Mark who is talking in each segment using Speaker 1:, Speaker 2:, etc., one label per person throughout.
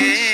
Speaker 1: রে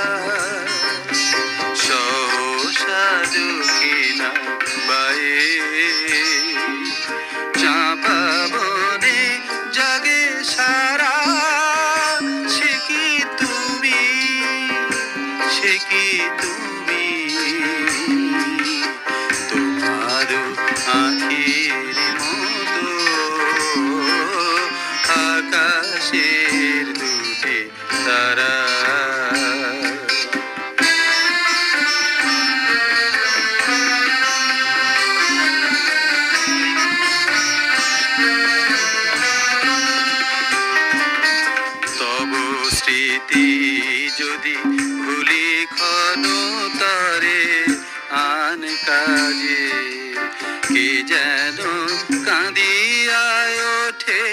Speaker 1: যদি ভুলি খনো তরে আন কাজে। কে যেন কাঁদিয়ায় ওঠে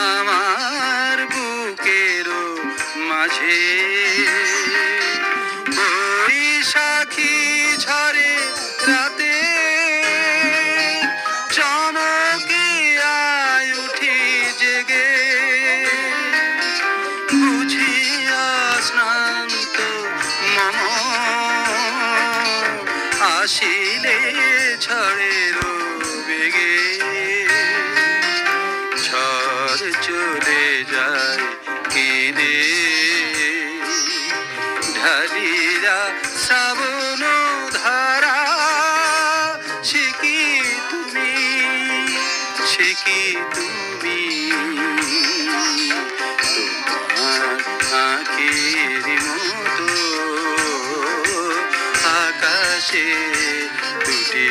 Speaker 1: আমার বুকেরও মাঝে। বৈশাখী আসিলে ঝড়ের বেগে। ঝড় চলে যায় কেঁদে ঢালিরা শ্রাবণ ধারা সে তুমি? সে তুমি? আকাশে দুটি